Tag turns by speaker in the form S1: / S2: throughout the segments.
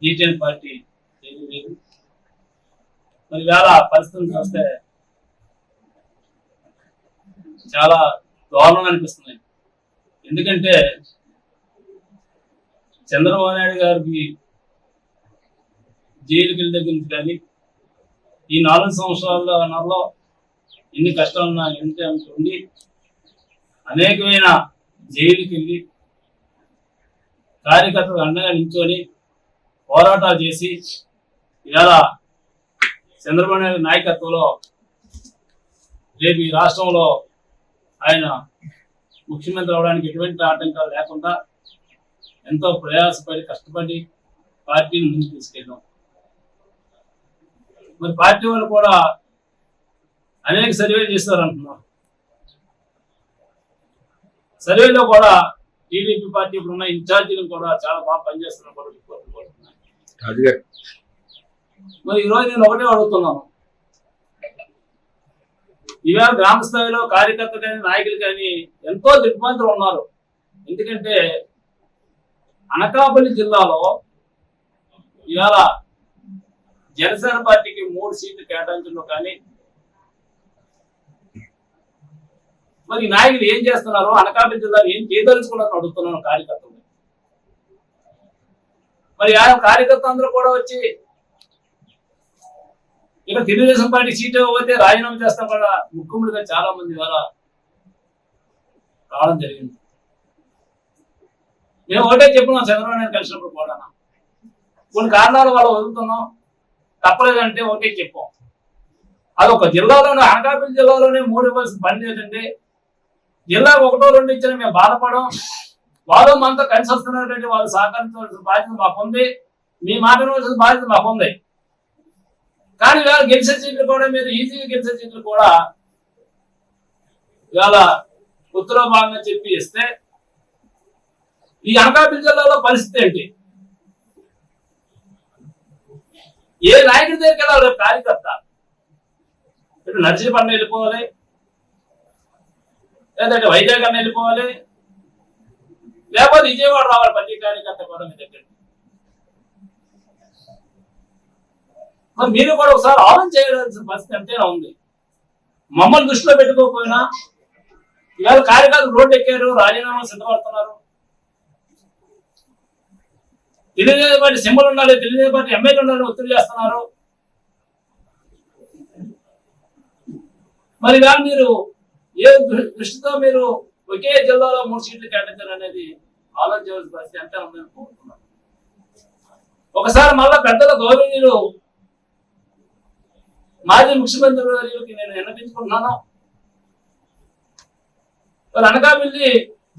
S1: BJP party ఏమీ లేదు. మరి వేళ పరిస్థితులు చూస్తే చాలా దారుణం అనిపిస్తుంది ఎందుకంటే చంద్రబాబు నాయుడు గారికి జైలుకి వెళ్ళి దగ్గర నుంచి కానీ ఈ నాలుగు సంవత్సరాల నెలలో ఎన్ని కష్టాలున్నా ఎంత ఉండి అనేకమైన జైలుకి వెళ్ళి కార్యకర్తలు అండగా నించొని పోరాటాలు చేసి ఇవాళ చంద్రబాబు నాయుడు నాయకత్వంలో రేపు ఈ రాష్ట్రంలో ఆయన ముఖ్యమంత్రి అవడానికి ఎటువంటి ఆటంకాలు లేకుండా ఎంతో ప్రయాసపడి కష్టపడి పార్టీని ముందుకు తీసుకెళ్ళాం. మరి పార్టీ వాళ్ళు కూడా అనేక సర్వేలు చేస్తారు అంటున్నారు సర్వేలో కూడా టీడీపీ పార్టీ ఇప్పుడున్న ఇన్ఛార్జీలు కూడా చాలా బాగా పనిచేస్తున్నారు. కూడా
S2: అదిగా
S1: మరి ఈరోజు నేను ఒకటే అడుగుతున్నాను. ఈవేళ గ్రామ స్థాయిలో కార్యకర్తలు కానీ నాయకులు కానీ ఎంతో దిగ్భ్రాంతులు ఉన్నారు. ఎందుకంటే అనకాపల్లి జిల్లాలో ఇవాళ జనసేన పార్టీకి మూడు సీట్లు కేటాయించడం కానీ మరి నాయకులు ఏం చేస్తున్నారు? అనకాపల్లి జిల్లాలో ఏం చేయదలుచుకున్నారని అడుగుతున్నాను కార్యకర్తలు. మరి ఆ కార్యకర్త అందరూ కూడా వచ్చి ఇక్కడ తెలుగుదేశం పార్టీ సీట్ ఇవ్వకపోతే రాజీనామా చేస్తాం కూడా ముఖ్యమంత్రిగా చాలా మంది ద్వారా రావడం జరిగింది. మేము ఒకటే చెప్పినాం చంద్రబాబు నాయుడు కలిసినప్పుడు కూడా. కొన్ని కారణాలు వాళ్ళు వదులుతున్నాం. తప్పలేదంటే ఒకటే చెప్పాం. అది ఒక జిల్లాలోనే అనకాపల్లి జిల్లాలోనే మూడు ఇవ్వాల్సిన పని లేదండి జిల్లా ఒకటో రెండు ఇచ్చిన మేము బాధపడం వాళ్ళు మనతో కలిసి వస్తున్నటువంటి వాళ్ళు సహకరించవలసిన బాధ్యత మాకుంది మీ మాట వినవలసిన బాధ్యత మాకుంది కానీ ఇవాళ గెలిచే సీట్లు కూడా మీరు ఈజీగా గెలిచే సీట్లు కూడా ఇవాళ ఉత్తర భాగంగా చెప్పి ఇస్తే ఈ అనకాపల్లి జిల్లాలో పరిస్థితి ఏంటి? ఏ నాయకుడి దగ్గరికి వెళ్ళాలి? కార్యకర్త. ఇటు నర్సీపట్నం వెళ్ళిపోవాలి? లేదంటే వైజాగ్ అన్న వెళ్ళిపోవాలి? లేకపోతే విజయవాడ రావాలి ప్రతి కార్యకర్త కూడా మీ దగ్గర. మరి మీరు కూడా ఒకసారి ఆలోచన చేయాల్సిన పరిస్థితి ఎంతైనా ఉంది. మమ్మల్ని దృష్టిలో పెట్టుకోకపోయినా ఇవాళ కార్యకర్తలు రోడ్డు ఎక్కారు రాజీనామా సిద్ధపడుతున్నారు. తెలుగుదేశం పార్టీ సింబల్ ఉండాలి తెలుగుదేశం పార్టీ ఎమ్మెల్యే ఉండాలని ఒత్తిడి చేస్తున్నారు. మరి ఇవాళ మీరు ఏ దృష్టితో మీరు ఒకే జిల్లాలో మూడు సీట్లు కేటాయించారు అనేది ఆలోచించవలసిన పరిస్థితి అంతే ఉందని కోరుతున్నాను ఒకసారి మళ్ళా పెద్దల గౌరవనీయులు మాజీ ముఖ్యమంత్రి గారికి నేను విన్నపించుకుంటున్నాను. మరి అనకాపల్లి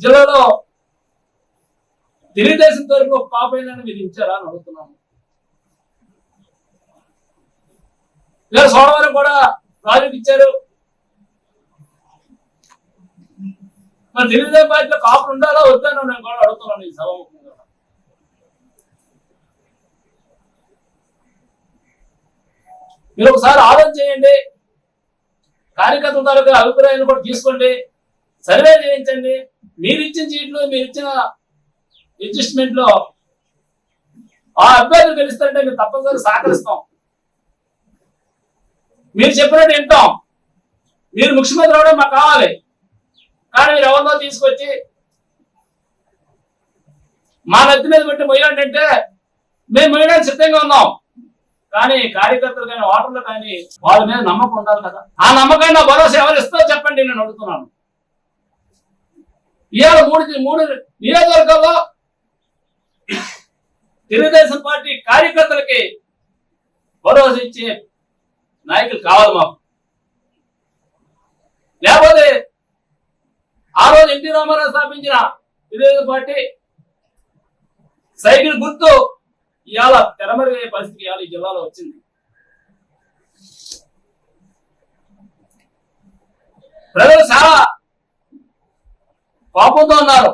S1: జిల్లాలో తెలుగుదేశం తరఫున ఒక పాపైనా మీరు ఇచ్చారా అని అడుగుతున్నాను. సోమవారం కూడా రాజుకి ఇచ్చారు. మరి తెలుగుదేశం పార్టీలో కాపులు ఉండాలా వద్దానో నేను కూడా అడుగుతున్నాను ఈ సభాముఖంగా మీరు ఒకసారి ఆలోచన చేయండి. కార్యకర్తల తాలూకా అభిప్రాయాలు కూడా తీసుకోండి. సర్వే చేయించండి. మీరు ఇచ్చిన సీట్లు మీరు ఇచ్చిన అడ్జస్ట్మెంట్లో ఆ అభ్యర్థులు గెలుస్తుంటే మేము తప్పనిసరి సహకరిస్తాం. మీరు చెప్పినట్టు వింటాం. మీరు ముఖ్యమంత్రి అవడం మాకు కావాలి. కానీ మీరు ఎవరినో తీసుకొచ్చి మా నెత్తి మీద పెట్టి మొయ్యాలంటే మేము మొయ్యడానికి సిద్ధంగా ఉన్నాం. కానీ కార్యకర్తలు కానీ ఓటర్లు కానీ వాళ్ళ మీద నమ్మకం ఉండాలి కదా. ఆ నమ్మకాన్ని నా భరోసా ఎవరు ఇస్తారో చెప్పండి నేను అడుగుతున్నాను. ఇవాళ మూడు మూడు నియోజకవర్గాల్లో తెలుగుదేశం పార్టీ కార్యకర్తలకి భరోసా ఇచ్చే నాయకులు కావాలి మాకు. లేకపోతే ఆ ఎన్టీ రామారావు స్థాపించిన తెలుగుదేశం పార్టీ? సైకిల్ గుర్తు ఇవాళ తెరమరిగే పరిస్థితి ఇవాళ ఈ జిల్లాలో వచ్చింది. ప్రజలు చాలా కోపంతో ఉన్నారు.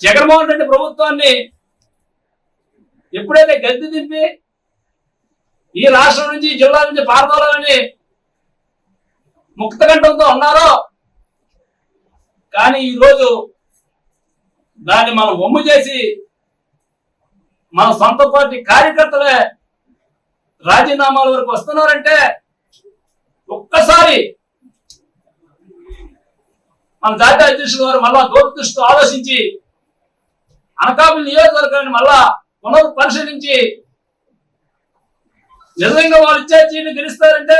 S1: జగన్మోహన్ రెడ్డి ప్రభుత్వాన్ని ఎప్పుడైతే గద్దె దింపి ఈ రాష్ట్రం నుంచి జిల్లా నుంచి పారదోలాలని ముక్తకంఠంతో ఉన్నారో కానీ ఈరోజు దాన్ని మనం ఒమ్ము చేసి మన సొంత పార్టీ కార్యకర్తలే రాజీనామాల వరకు వస్తున్నారంటే ఒక్కసారి మన జాతీయ అధ్యక్షుడు గారు మళ్ళా దూరదృష్టితో ఆలోచించి అనకాపల్లి నియోజకవర్గాన్ని మళ్ళా పునర్ పరిశీలించి నిజంగా వాళ్ళు ఇచ్చే సీట్లు గెలుస్తారంటే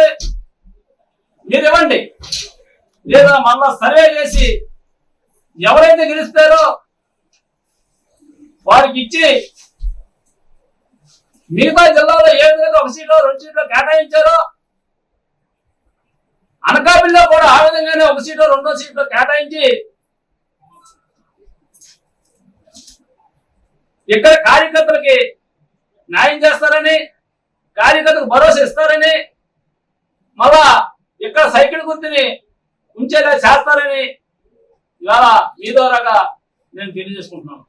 S1: మీరు ఇవ్వండి లేదా మళ్ళా సర్వే చేసి ఎవరైతే గెలుస్తారో వారికి ఇచ్చి మిగతా జిల్లాలో ఏ విధంగా ఒక సీట్లో రెండు సీట్లో కేటాయించారో అనకాపల్లిలో కూడా ఆ విధంగానే ఒక సీట్లో రెండో సీట్లో కేటాయించి ఇక్కడ కార్యకర్తలకి న్యాయం చేస్తారని కార్యకర్తలకు భరోసా ఇస్తారని మళ్ళా ఇక్కడ సైకిల్ గుర్తుని ఉంచేలా చేస్తారని ఇవాళ మీ ద్వారాగా నేను తెలియజేసుకుంటున్నాను.